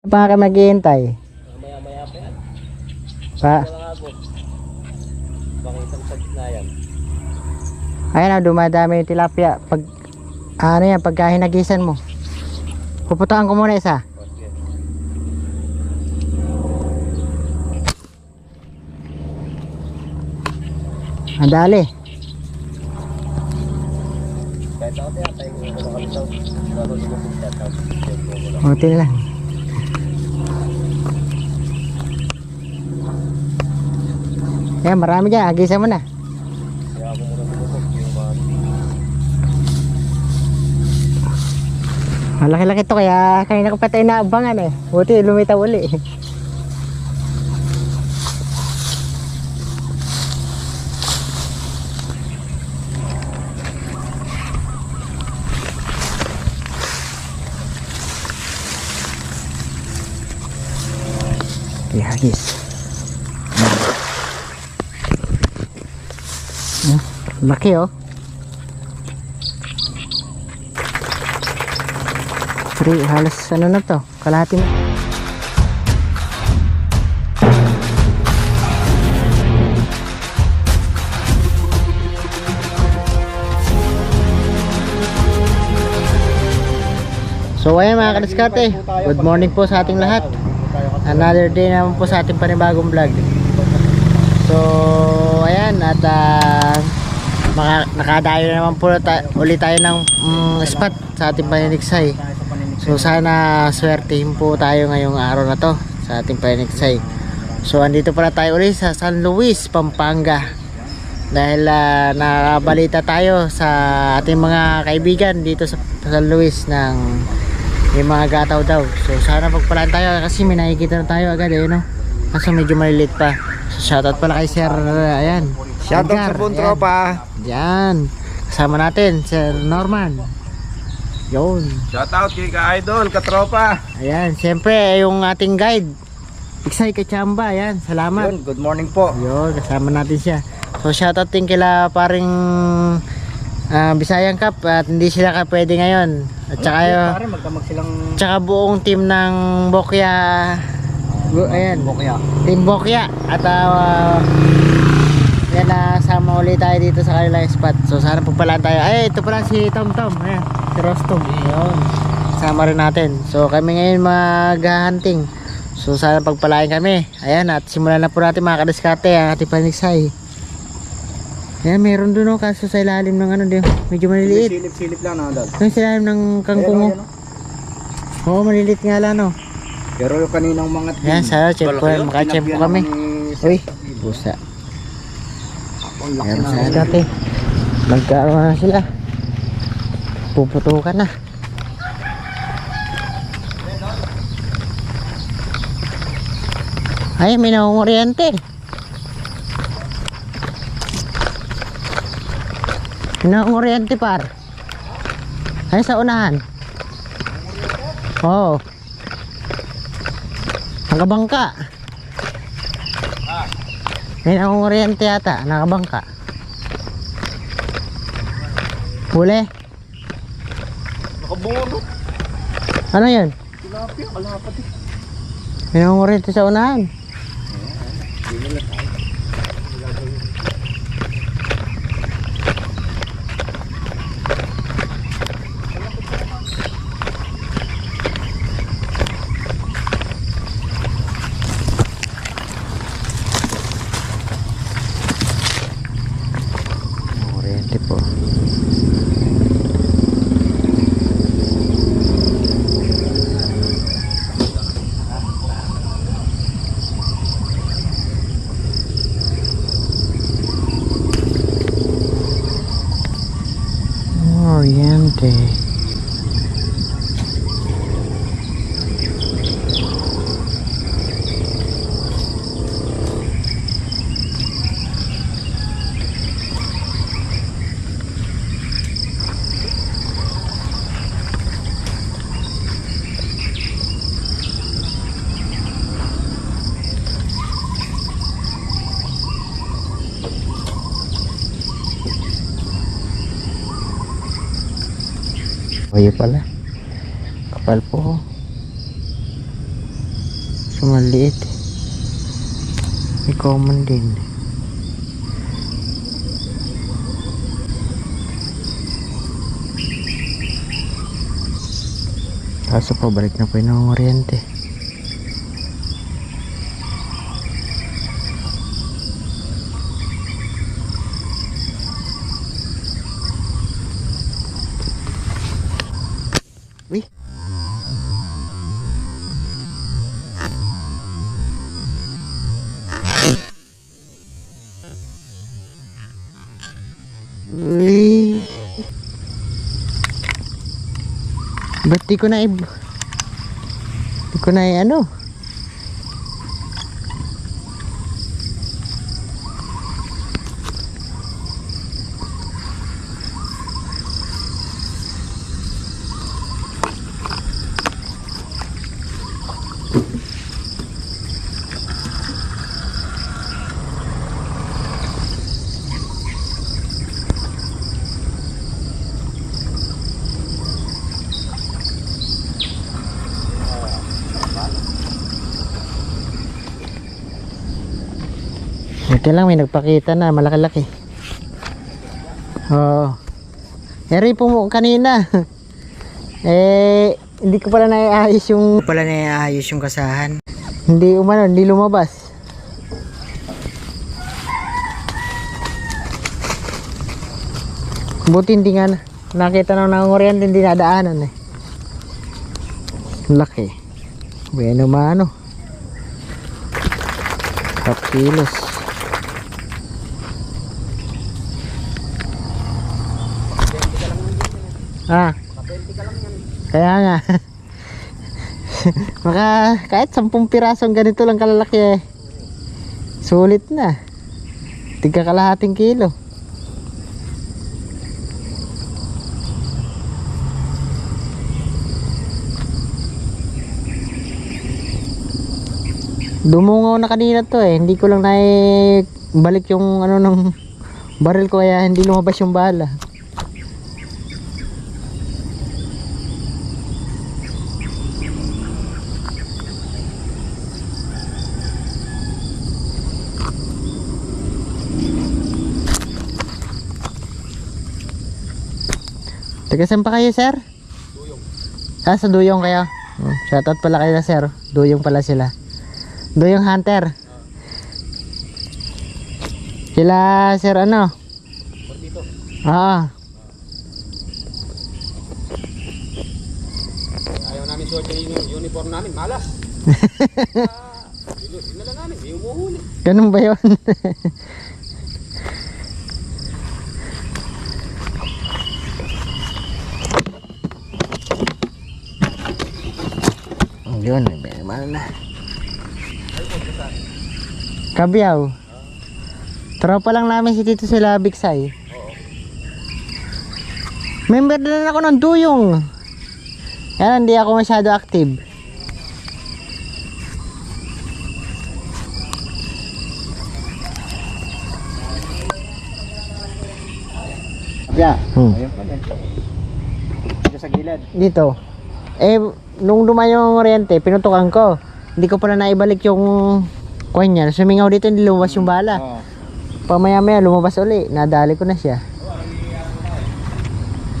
Pa ka maghihintay? Maya maya pa yan. Pa, Walang ako. Bakit ang sa gitna yan? ayun na, dumadami yung tilapia. Pag, ano yan, pagka hinagisan mo. Puputaan ko muna isa. Ang dali. Kahit ako tayo, tayo ko na. Lalo yung mga shoutout. Tempo mo lang. Buti na lang. Yan, marami dyan. Hagisan mo na. Kaya ako muna mga Malaki-laki to kaya kanina ko pa tayo naabangan eh. Buti lumitaw uli. Okay, hagis. Hmm, Laki oh. Three, halos ano na to, kalahati na. So ayan mga kadiskarte, good morning po sa ating lahat. Another day naman po sa ating panibagong vlog. So ayan at ah, maka, nakadayo na naman po ta- ulit tayo ng mm, spot sa ating paniniksay. So sana swertihin po tayo ngayong araw na to sa ating paniniksay. So andito pala tayo ulit sa San Luis, Pampanga. Dahil ah, nakabalita tayo sa ating mga kaibigan dito sa San Luis ng may mga gataw daw. So sana pagpalaan tayo kasi may nakikita na tayo agad eh no. Kaso medyo maliliit pa. So shoutout pala kay Sir ayan. Shoutout sa buong tropa. Diyan. Kasama natin, Sir Norman. Yun. Shoutout kay ka-idol, ka-tropa. Ayan, siyempre yung ating guide. Iksay Kachamba, ayan. Salamat. Yun, good morning po. Yun, kasama natin siya. So shoutout din kila paring ah, Bisayang Cup at hindi sila ka pwede ngayon. At saka yung Pare, magdamag silang tsaka buong team ng Bokya. Bu- ayan, bukya. Team Bokya. At uh, yan nasama ulit tayo dito sa kanilang spot. So sana pagpalaan tayo. Ay, ito pala si Tom Tom. Ayan, si Rostom. Ayun. Sama rin natin. So kami ngayon mag-hunting. So sana pagpalain kami. Ayan, at simulan na po natin mga kadiskate ang ating paniksay. Ayan, meron dun oh, kaso sa ilalim ng ano din. Medyo maliliit. Silip-silip lang na dad. Yung sa ilalim ng kangkong oh. Oo, maliliit nga lang oh. Pero yung kaninang mga Ayan, sana check po. Maka-check po kami. Uy, pusa. Meron sa dati. Magkaroon na sila. Puputukan na. Ay, may nangunguryente. May nangunguryente par. Ay, sa unahan. Oo. Nakabangka. May nangunguryente yata. Nakabangka. Huli. Nakabunot. Ano yun? Tilapia, kalapat eh. May nangunguryente sa unahan. Nangunguryente po. Oriente. Kayo pala. Kapal po. Kaso maliit. May common din. Kaso po, balik na po yung oriente. Ko na i... Ko na i ano? Buti lang may nagpakita na malaki-laki. Oo. Eri po mo kanina. eh, hindi ko pala naiayos yung... pala naiayos yung kasahan. Hindi umano, hindi lumabas. Buti hindi nga na- nakita na ng oriente hindi nadaanan eh. Laki. Bueno mano. Top kilos. Ah. Kaya nga. Maka kahit 10 pirasong ganito lang kalalaki eh. Sulit na. Tigka kalahating kilo. Dumungaw na kanina to eh. Hindi ko lang na balik yung ano ng baril ko kaya hindi lumabas yung bala. Taga saan pa kayo, sir? Duyong. Ah, sa Duyong kayo? Hmm. Shoutout pala kayo, sir. Duyong pala sila. Duyong Hunter. Sila, sir, ano? Oo. Ayaw namin suot yung uniform namin, malas. Dinala namin, may umuhuli. Ganun ba yun? Yun, mahal na. Kabyaw. Tropa lang namin si Tito sila Bigsay. Member din ako ng Duyong. Yan, hindi ako masyado active. Abya. Hmm. Ayun. Dito sa gilid. dito. Eh, nung dumayo ang oriente, pinutukan ko. Hindi ko pala naibalik yung coin niya. Sumingaw dito, hindi lumabas yung bala. Oo. Pamaya maya, lumabas uli. Nadali ko na siya.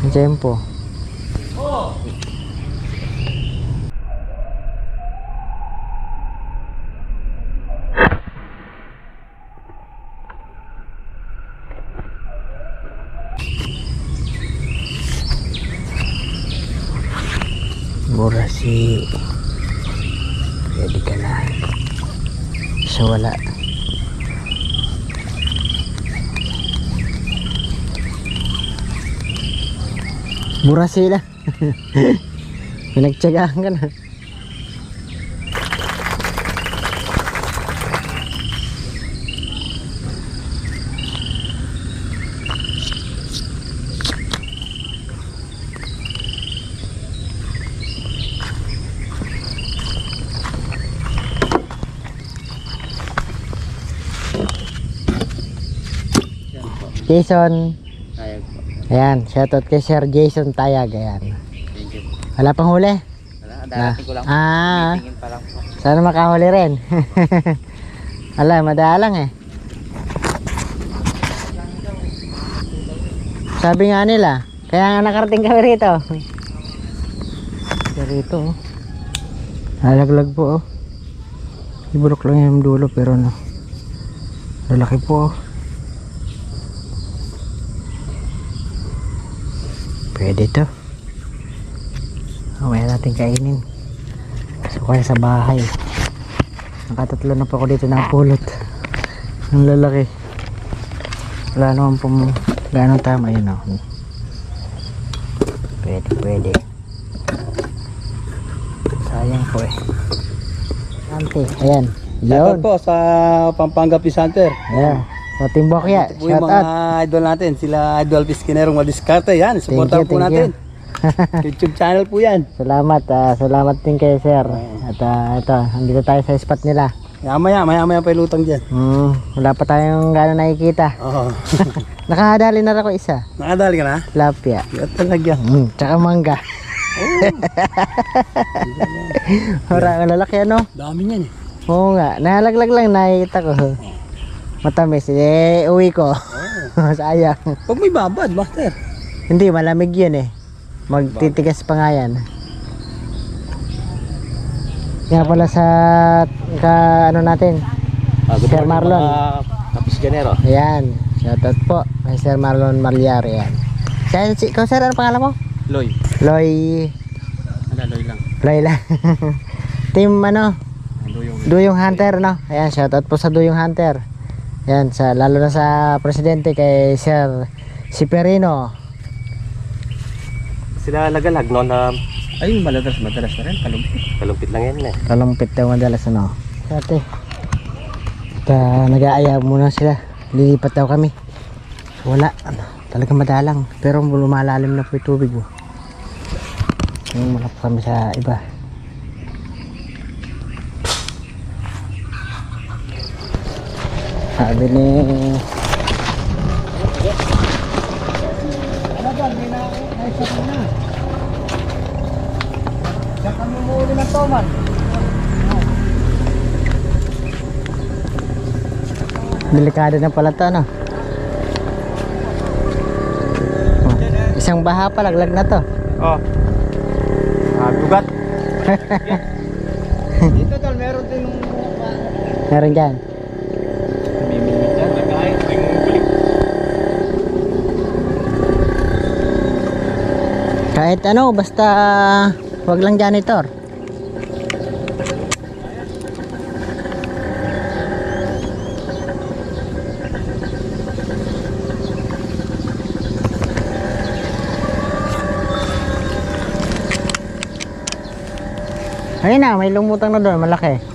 Ang tempo. Mura si Pwede ka na. Siya wala. Mura sila. Pinagtsagaan ka na Jason Tayag po. Ayan, shoutout kay Sir Jason Tayag. Ayan. Thank you. Wala pang huli? Wala, darating ko lang. Ah. Tingin pa lang po. Sana makahuli rin. Ala, madalang eh. Sabi nga nila, kaya nga nakarating kami rito. Rito oh. Nalaglag po oh. Ibulok lang yung dulo pero ano. Lalaki po oh. Pwede to. Mamaya natin kainin. So kaya sa bahay. Nakatatlo na po ako dito ng pulot. Ang lalaki. Wala naman pong gano'ng tama yun oh. Pwede, pwede. Sayang po eh. Ante, ayan. Yun. po sa Pampanga Peace Hunter. Sa Timbokya. Ito po yung Shout mga out. idol natin. Sila Idol Piscinerong Madiskarte. Yan, supportan po natin. YouTube channel po yan. Salamat. ah, salamat din kay sir. At ah, ito, andito tayo sa spot nila. Maya maya, maya pa yung lutang dyan. Hmm, wala pa tayong gano'n nakikita. Oo. Nakadali na ako isa. Nakadali ka na? Lapya. Yan talaga. Hmm, tsaka mangga. Ora, lalaki ano? Dami niyan eh. Oo nga, nalaglag lang nakikita ko. Matamis. Eh, uwi ko. Sayang. Pag may babad, master. Hindi, malamig yun eh. Magtitigas pa nga yan. Nga pala sa ka ano natin. Sir Marlon. Piscinero. Ayan. Shoutout po kay Sir Marlon Malyar. Ayan. Siya, si, ikaw sir, ano pangalan mo? Loy. Loy. Ano, Loy lang. Loy lang. Team ano? Ano yung... Duyong Hunter, no? Ayan, shoutout po sa Duyong Hunter. Ayan, sa, lalo na sa presidente kay Sir Siperino. Sila lagalag, no, na... Ay, madalas, madalas na rin. Kalumpit. Kalumpit lang yan eh. Kalumpit daw madalas ano. Dati. At uh, nag-aaya muna sila. Lilipat daw kami. Wala. Ano, talaga madalang. Pero lumalalim na po yung tubig. Oh. Yung muna po kami sa iba. Sabi ni... Delikado na pala to, no? Oh, isang baha pa, laglag na to. Oh. Ah, gugat. Dito tol, meron din. Meron dyan. Mimimit yan. Nagkain. Yung kulik. Kahit ano, basta wag lang janitor. Ayun na, may lumutang na doon, malaki.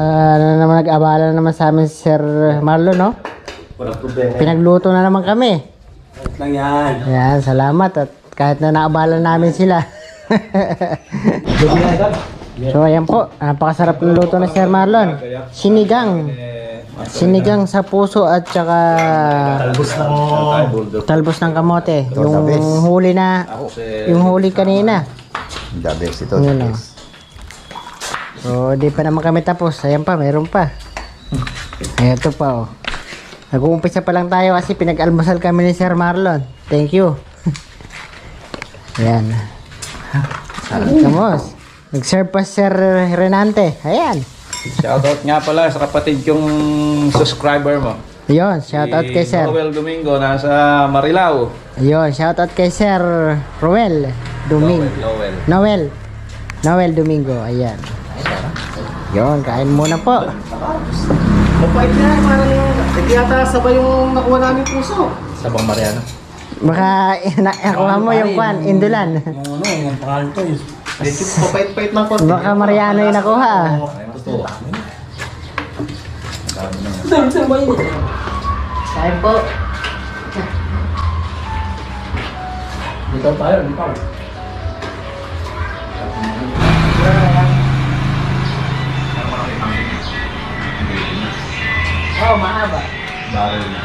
Ah, ano naman nag-abala na naman sa amin si Sir Marlon, no? Walang problema. Pinagluto na naman kami. Wait lang yan. Ayan, salamat at kahit na naabala namin sila. so ayan po, napakasarap ng luto ni Sir Marlon. Sinigang. Sinigang sa puso at saka talbos ng kamote. Yung huli na, yung huli kanina. The best ito. Yun o. So, di pa naman kami tapos. Ayan pa, meron pa. Ayan to pa oh. Nag-uumpisa pa lang tayo kasi pinag-almusal kami ni Sir Marlon. Thank you. Ayan. Kamos. Nag-serve pa si Sir Renante. Ayan. Shoutout nga pala sa kapatid yung subscriber mo. Ayun, shoutout kay Si Sir. Noel Domingo nasa Marilao. Ayun, shoutout kay Sir Roel Domingo. Noel. Noel. Noel Domingo. Ayan. Yun, kain muna po. Mapait na, parang hindi yata sabay yung nakuha namin puso. Sa Bang Mariano. Baka nakuha mo yung kwan, Indulan. Yung ano, yung pangalan ko. Medyo papait-pait ng konti. Baka Mariano yung nakuha. ah. Kain po. Ikaw tayo, ikaw. Oh, mahaba. Barrel na.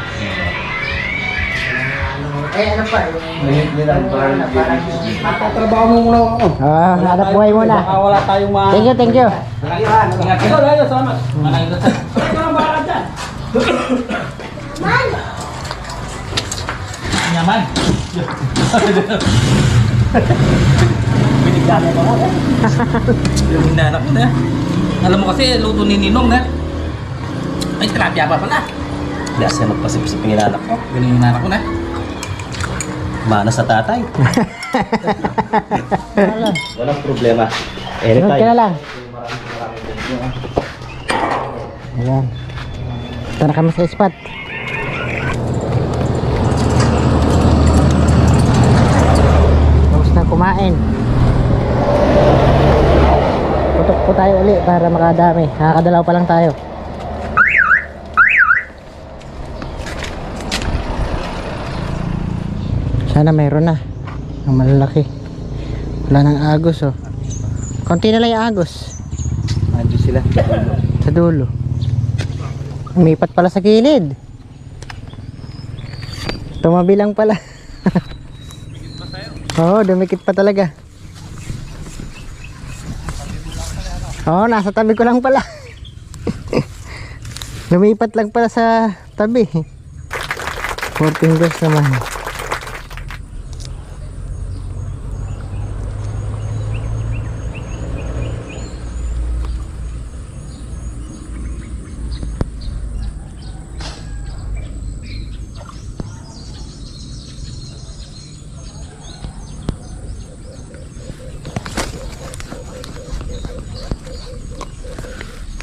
Eh, ano pa? Yung, Mahit nila, parang ano, parang Tatrabaho mo muna ako. Ah, hanap buhay muna. Baka wala tayong ma... Thank you, thank you. Ingat ka. Layo, salamat. Malayo ka. Ito ang baka dyan. Nyaman. Binigyan mo ako. Yung inanak mo na. Alam mo kasi, luto ni Ninong na. Ay, tilapia pa pala. Hindi kasi magpasip-sip yung inanak ko. Ganun yung inanak ko na. Mana sa tatay. Walang problema. Sunod ka na Anytime. lang. Ayan. Ito na kami sa spot. Tapos na kumain. Putok po tayo uli para makadami. Nakakadalaw pa lang tayo. Sana mayroon na. Ang malalaki. Wala nang agos oh. Konti na lang yung agos. Andiyo sila. Sa dulo. Umipat pala sa gilid. Tumabi lang pala. Oo, dumikit pa talaga. Oo, nasa tabi ko lang pala. Lumipat lang pala sa tabi. Four fingers naman.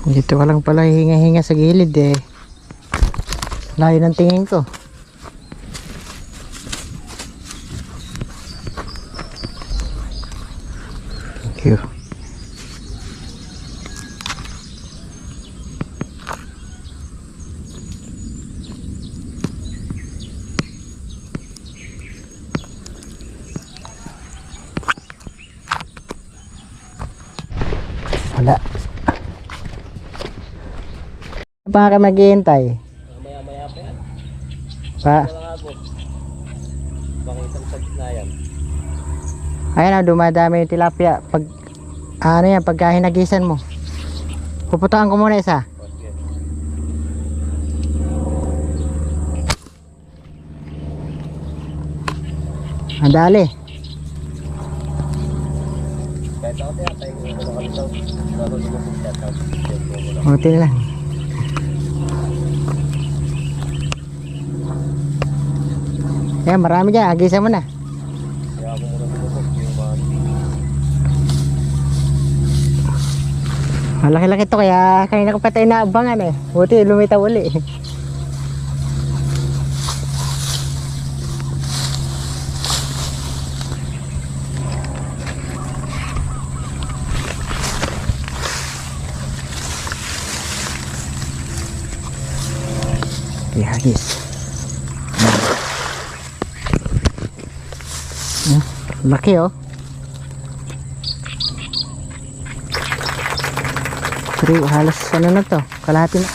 Dito ka lang pala hinga-hinga sa gilid eh. Layo ng tingin ko. Thank you. Wala. Pa ka maghihintay? Maya-maya pa yan. Pa. Wala ako. Bakit ang sa yan? Ayan na, dumadami yung tilapia. Pag, ano yan, pagka hinagisan mo. Puputaan ko muna isa. Okay. Ang dali. Kahit ako tayo, ko na lang. Buti na lang. Yan, marami dyan. Agisan mo na. Malaki-laki to kaya kanina ko pa tayo naabangan eh. Buti lumitaw uli. Ihagis. Hmm, Laki oh. Pero halos ano na to, kalahati na.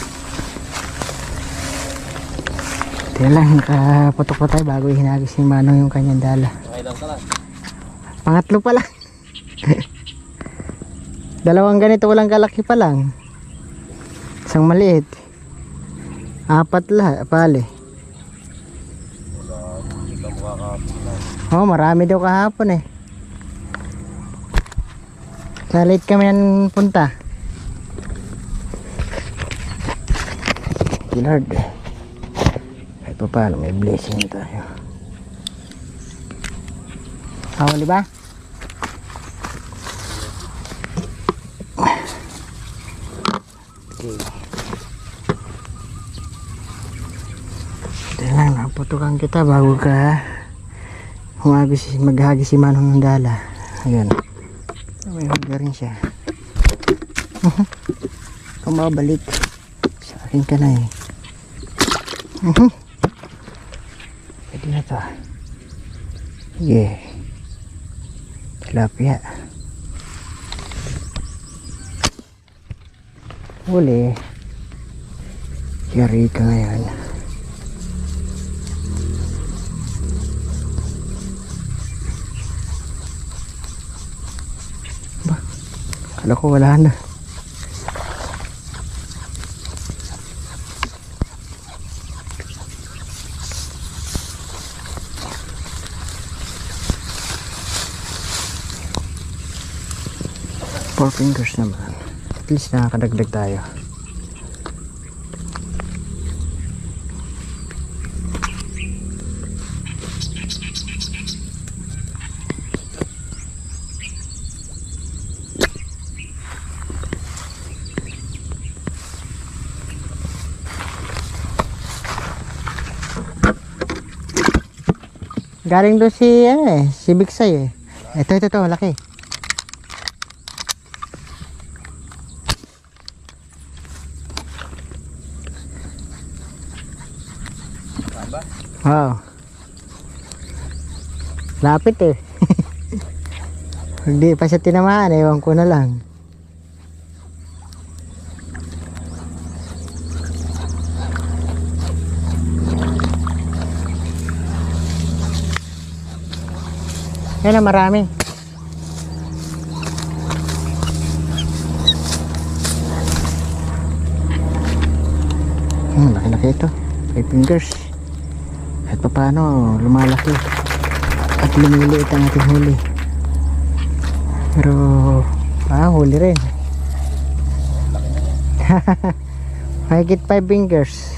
Tingnan lang, nakaputok pa tayo bago hinagis ni Manong yung kanyang dala. Pangatlo pa lang. Dalawang ganito walang kalaki pa lang. Isang maliit. Apat lahat, pali. Oh, marami daw kahapon eh. Sa late kami yan punta. Lord. Kahit pa paano, may blessing tayo. Hawali ba? Okay. Ito lang, naputukan kita bago ka humagis, maghagis si Manong ng dala. Ayun. May hugga rin siya. Kung mabalik, sa akin ka na eh. Pwede na to. Yeah. Tilapia. Huli. Yari ka ngayon. Ko wala na. Four fingers naman. At least nakakadagdag tayo. Galing doon si, ano eh, si Bigsay eh. Ito, ito, ito, malaki. Wow. Lapit eh. Hindi pa siya tinamaan, ewan ko na lang. Yan na marami. Hmm, laki-laki ito. Five fingers. At paano lumalaki. At lumiliit ang ating huli. Pero, ah, huli rin. Mahigit five fingers.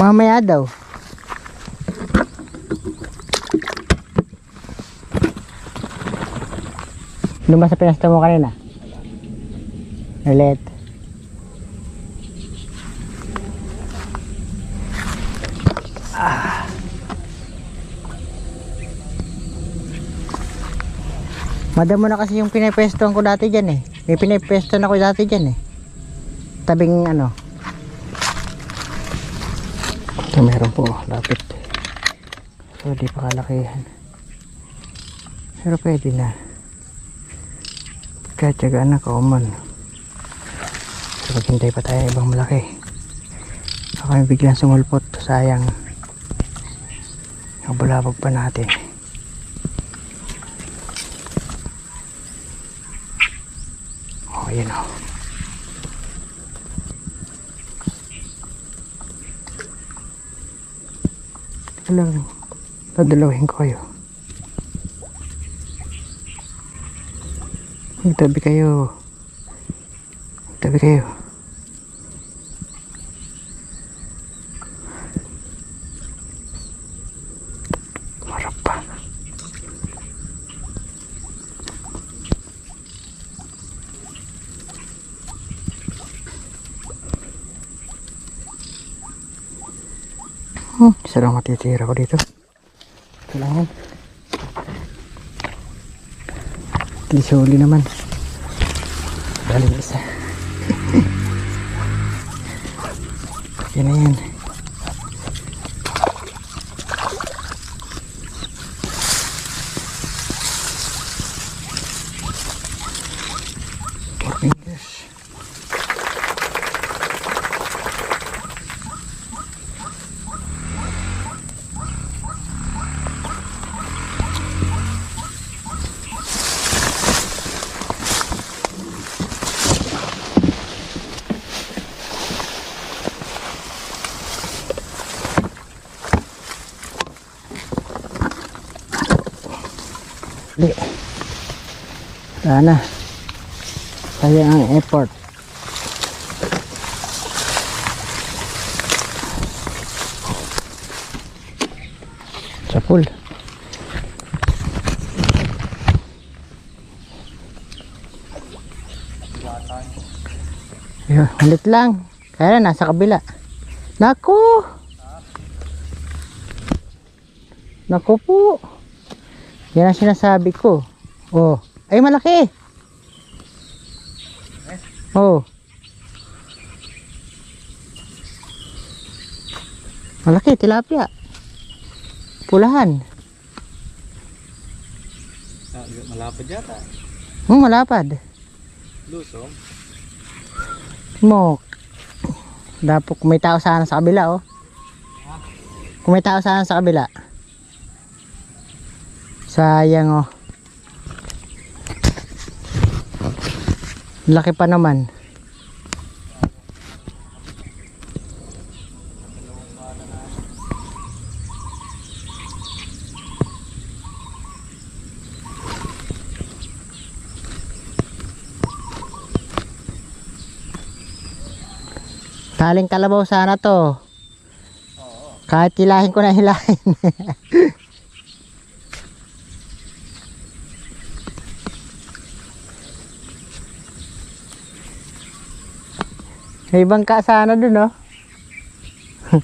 Mamaya daw. Doon ba sa pinasta mo kanina? Ulit. Ah. Madamo na kasi yung pinipwestohan ko dati dyan eh. May pinipwestohan ako dati dyan eh. Tabing ano. Ito meron po, lapit. So di pa kalakihan. Pero pwede na. Kahit tsagaan na kauman. So paghintay pa tayo ibang malaki. Baka may biglang sumulpot. Sayang. Kabulabog pa natin. Oh, yun o. Ito lang. Dadalawin ko kayo. Magtabi kayo. Magtabi kayo. Marap pa. Hmm, isa lang matitira ko dito. Kailangan. Lisuli naman. Galing isa. Yan na yan. Four fingers. Hindi. Wala na. Sayang ang effort. Sa pool. Yun, ulit lang. Kaya na, nasa kabila. Naku! Naku po. Yan ang sinasabi ko. Oh. Ay, malaki. Oh. Malaki, tilapia. Pulahan. Ah, malapad yata. Hmm, malapad. Lusong. Mo. Dapat kung may tao sana sa kabila, oh. Kung may tao sana sa kabila. Sayang, oh. Laki pa naman. Taling kalabaw sana to. Kahit hilahin ko na hilahin. May bangka sana dun, oh.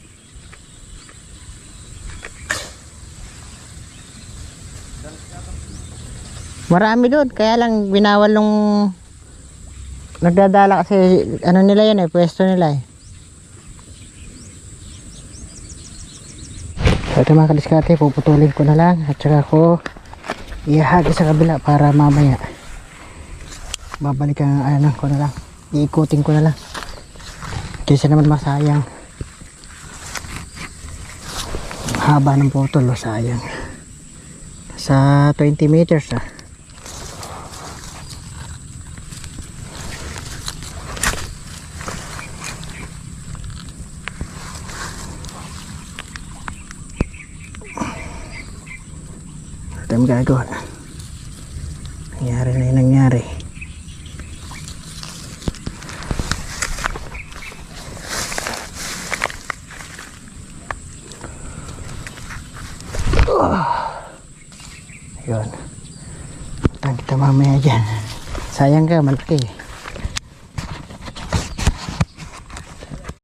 Marami doon, kaya lang binawal nung nagdadala kasi ano nila yan eh, pwesto nila eh. So ito mga kadiskarte, puputulin ko na lang at saka ko ihahagi sa kabila para mamaya babalikan ano ko na lang iikutin ko na lang kaysa naman masayang haba ng putol oh, sayang sa 20 meters ah yung gagawa. Nangyari na yung nangyari. cái mình malaki